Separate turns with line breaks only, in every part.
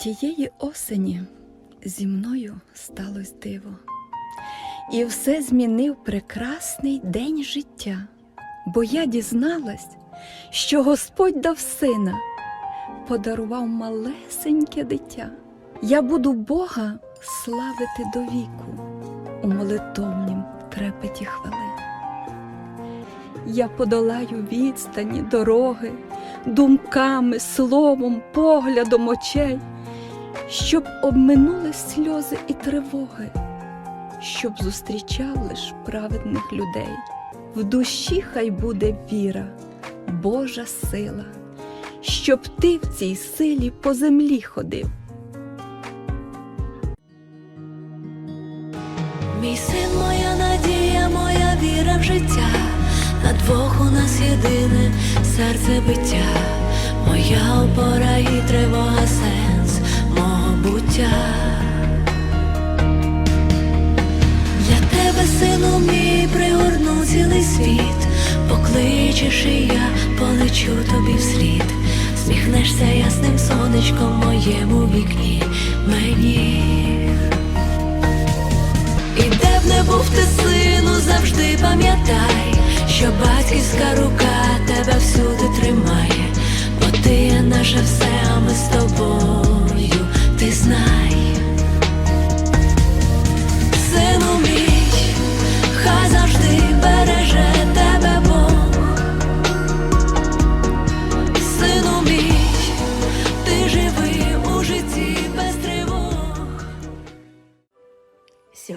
Тієї осені зі мною сталося диво, і все змінив прекрасний день життя, бо я дізналась, що Господь дав сина, подарував малесеньке дитя. Я буду Бога славити до віку у молитовнім трепеті хвилин. Я подолаю відстані, дороги, думками, словом, поглядом очей, щоб обминули сльози і тривоги, щоб зустрічав лиш праведних людей. В душі хай буде віра, Божа сила, щоб ти в цій силі по землі ходив.
Мій син, моя надія, моя віра в життя. На двох у нас єдине серце биття, моя опора буття. Для тебе, сину мій, пригорну цілий світ, покличеш і я полечу тобі вслід, сміхнешся ясним сонечком моєму вікні мені. І де б не був ти, сину, завжди пам'ятай, що батьківська рука тебе всюди тримає, бо ти є наше все,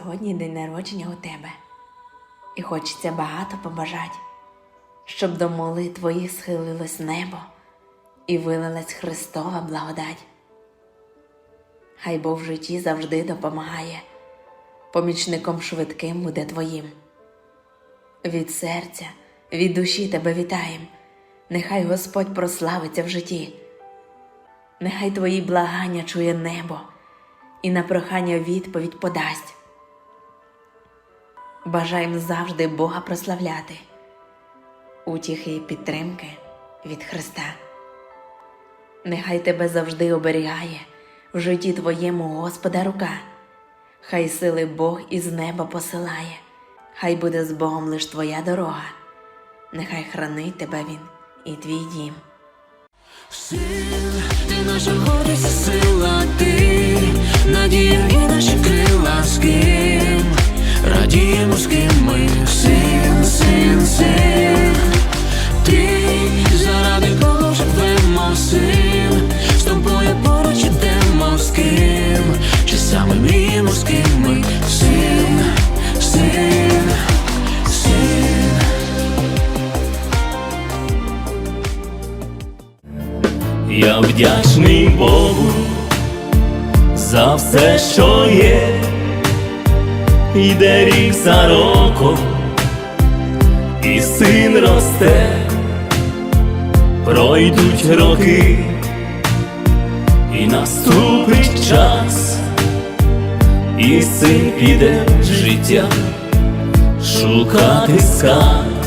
Сьогодні день народження у тебе, і хочеться багато побажать, щоб до молитв твоїх схилилось небо і вилилась Христова благодать. Хай Бог в житті завжди допомагає, помічником швидким буде твоїм. Від серця, від душі тебе вітаєм, нехай Господь прославиться в житті, нехай твої благання чує небо і на прохання відповідь подасть. Бажаєм завжди Бога прославляти, утіхи і підтримки від Христа. Нехай тебе завжди оберігає в житті твоєму Господа рука, хай сили Бог із неба посилає, хай буде з Богом лиш твоя дорога, нехай хранить тебе Він і твій дім.
Син, ти наша сила, ти. Надія і наші крила з
Я вдячний Богу за все, що є, йде рік за роком, і син росте, пройдуть роки, і наступить час, і син піде життя шукати скарб.